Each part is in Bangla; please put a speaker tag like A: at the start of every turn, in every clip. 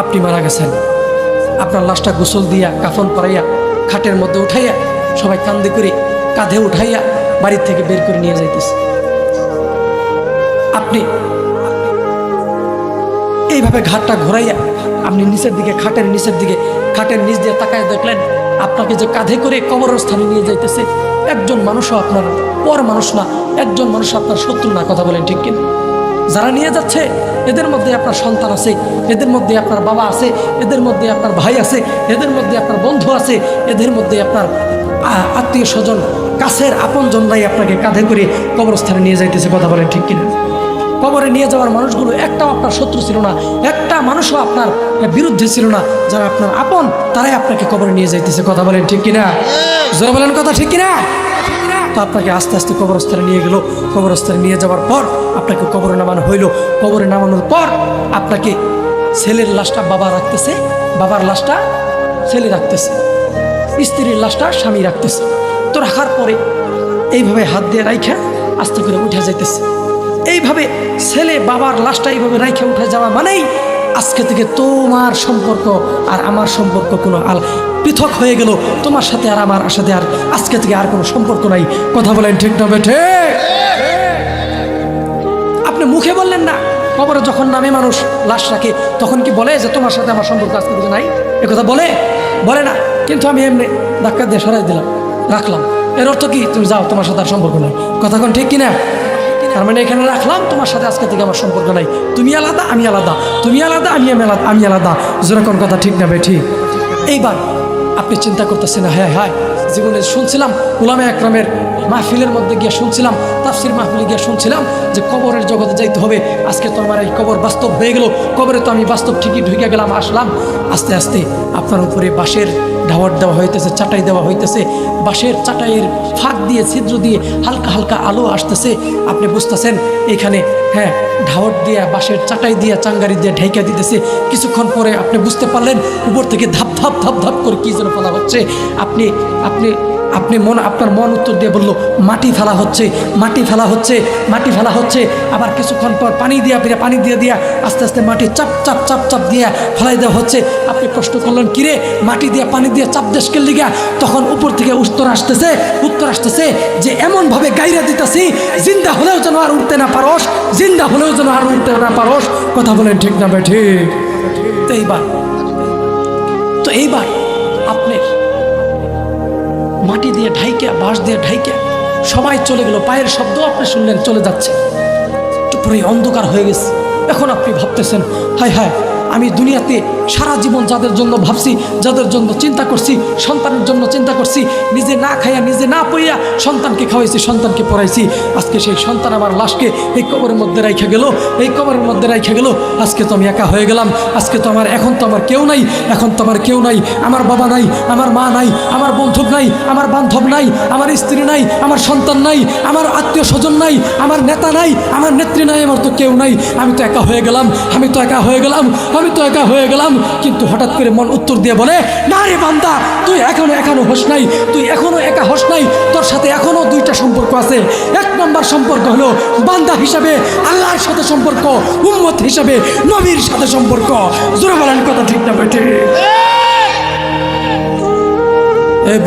A: আপনি মারা গেছেন। আপনার লাশটা গোসল দিয়া, কাফন পরাইয়া, খাটের মধ্যে উঠাইয়া, সবাই কান্দে করে কাঁধে উঠাইয়া বাড়ির থেকে বের করে নিয়ে যাইতেছে। আপনি এইভাবে ঘাটটা ঘোরাইয়া আপনি নিচের দিকে, খাটের নিচের দিকে, খাটের নিচ দিয়ে তাকায় দেখলেন, আপনাকে যে কাঁধে করে কবরের স্থানে নিয়ে যাইতেছে, একজন মানুষও আপনার পর মানুষ না, একজন মানুষ আপনার শত্রু না, কথা বলেন ঠিক কিনা? যারা নিয়ে যাচ্ছে এদের মধ্যে আপনার সন্তান আছে এদের মধ্যে আপনার বাবা আছে এদের মধ্যে আপনার ভাই আছে এদের মধ্যে আপনার বন্ধু আছে এদের মধ্যে আপনার আত্মীয় স্বজন কাছের আপন জনরাই আপনাকে কাঁধে করে কবরস্থানে নিয়ে যাইতেছে কথা বলেন ঠিক কিনা? কবরে নিয়ে যাওয়ার মানুষগুলো একটাও আপনার শত্রু ছিল না একটা মানুষও আপনার বিরুদ্ধে ছিল না যারা আপনার আপন তারাই আপনাকে কবরে নিয়ে যাইতেছে কথা বলেন ঠিক কিনা? জোরে বলেন কথা ঠিক কিনা? তো আপনাকে আস্তে আস্তে কবরস্থানে নিয়ে গেল। কবরস্থানে নিয়ে যাওয়ার পর আপনাকে কবরে নামানো হইল। কবরে নামানোর পর আপনাকে ছেলের লাশটা বাবা রাখতেছে। বাবার লাশটা ছেলে রাখতেছে। স্ত্রীর লাশটা স্বামী রাখতেছে। তো রাখার পরে এইভাবে হাত দিয়ে রাইখা আস্তে করে উঠে যাইতেছে। এইভাবে ছেলে বাবার লাশটা এইভাবে রাইখে উঠে যাওয়া মানেই আজকে থেকে তোমার সম্পর্ক আর আমার সম্পর্ক কোনো আল, পৃথক হয়ে গেল। তোমার সাথে আর আমার সাথে আর আজকে থেকে আর কোনো সম্পর্ক নাই। কথা বলেন ঠিক না বেঠে? আপনি মুখে বললেন না। কবরে যখন নামে মানুষ লাশ রাখে, তখন কি বলে যে তোমার সাথে আমার সম্পর্ক আজকে থেকে নাই? কথা বলে? বলে না। কিন্তু আমি এমনি ধাক্কা দিয়ে সরাই দিলাম, রাখলাম। এর অর্থ কি? তুমি যাও, তোমার সাথে আর সম্পর্ক নাই। কথা কোন ঠিক কিনা? তার মানে এখানে রাখলাম, তোমার সাথে আজকে থেকে আমার সম্পর্ক নাই। তুমি আলাদা, আমি আলাদা। তুমি আলাদা, আমি আলাদা আমি আলাদা। যেরকম কথা ঠিক না বেঠি এইবার আপনি চিন্তা করতেছেন হ্যাঁ হ্যাঁ জীবনে শুনছিলাম উলামে একরামের মাহফিলের মধ্যে গিয়ে শুনছিলাম, তাফসির মাহফিলে গিয়ে শুনছিলাম যে কবরের জগতে যাইতে হবে। আজকে তো আমার এই কবর বাস্তব হয়ে গেল। কবরে তো আমি বাস্তব ঠিকই ঢুকে গেলাম, আসলাম। আস্তে আস্তে আপনার উপরে বাঁশের ঢাওয়ার দেওয়া হইতেছে, চাটাই দেওয়া হইতেছে। বাঁশের চাটাইয়ের ফাঁক দিয়ে, ছিদ্র দিয়ে হালকা হালকা আলো আসতেছে। আপনি বুঝতেছেন, এখানে হ্যাঁ ঢাওয়ার দিয়ে, বাঁশের চাটাই দিয়ে, চাঙ্গারি দিয়ে ঢেকে দিতেছে। কিছুক্ষণ পরে আপনি বুঝতে পারলেন, উপর থেকে ধাপ ধাপ ধাপ ধাপ করে কী যেন ফেলা হচ্ছে। আপনি আপনি আপনি মন, আপনার মন উত্তর দিয়ে বলল, মাটি ফেলা হচ্ছে, মাটি ফেলা হচ্ছে, মাটি ফেলা হচ্ছে। আবার কিছুক্ষণ পর পানি দিয়া ফিরে, পানি দিয়ে দিয়া আস্তে আস্তে মাটি চাপ চাপ চাপ চাপ দিয়া ফেলাই দেওয়া হচ্ছে। আপনি প্রশ্ন করলেন কিরে মাটি দিয়া পানি দিয়ে চাপ দেশকে লিগা? তখন উপর থেকে উত্তর আসতেছে উত্তর আসতেছে যে এমনভাবে গাইরা দিতেছি, জিন্দা হলেও যেন আর উঠতে না পারস, জিন্দা হলেও যেন আর উঠতে না পারস। কথা বলেন ঠিক না ভাই, ঠিক? তো এইবার তো এইবার আপনার মাটি দিয়ে ঢাইকা, বাঁশ দিয়ে ঢাইকা সবাই চলে গেল। পায়ের শব্দ আপনি শুনলেন, চলে যাচ্ছে। পুরোই অন্ধকার হয়ে গেছে। এখন আপনি ভাবতেছেন, হায় হায় আমি দুনিয়াতে সারা জীবন যাদের জন্য ভাবছি যাদের জন্য চিন্তা করছি সন্তানের জন্য চিন্তা করছি নিজে না খাইয়া নিজে না পইয়া সন্তানকে খাওয়াইছি সন্তানকে পড়াইছি আজকে সেই সন্তান আমার লাশকে এই কবরের মধ্যে রাইখা গেল এই কবরের মধ্যে রাইখা গেল আজকে তো আমি একা হয়ে গেলাম আজকে তো আমার এখন তো আমার কেউ নাই এখন তো আমার কেউ নাই আমার বাবা নাই আমার মা নাই আমার বন্ধু নাই আমার বান্ধব নাই আমার স্ত্রী নাই আমার সন্তান নাই আমার আত্মীয় স্বজন নাই আমার নেতা নাই আমার নেত্রী নাই আমার তো কেউ নাই আমি তো একা হয়ে গেলাম আমি তো একা হয়ে গেলাম আমি তো একা হয়ে গেলাম, কিন্তু হঠাৎ করে মন উত্তর দিয়ে বলে, না রে বান্দা, তুই এখনও এখনও হোস নাই, তুই এখনও একা হোস নাই, তোর সাথে এখনও দুইটা সম্পর্ক আছে। এক নম্বর সম্পর্ক হলো বান্দা হিসাবে, আল্লাহর সাথে সম্পর্ক, উম্মত হিসাবে, নবীর সাথে সম্পর্ক। জোরে বলেন কথা ঠিক না, বেঠে। এই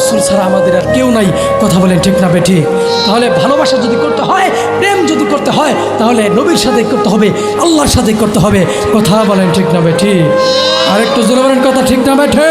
A: রসুল ছাড়া আমাদের আর কেউ নাই। কথা বলেন ঠিক না বেঠি? তাহলে ভালোবাসা যদি করতে হয়, প্রেম যদি করতে হয়, তাহলে নবীর সাথে করতে হবে, আল্লাহর সাথে করতে হবে। কথা বলেন ঠিক না বেঠি? আরেকটু জোরে বলেন কথা ঠিক না বেঠে?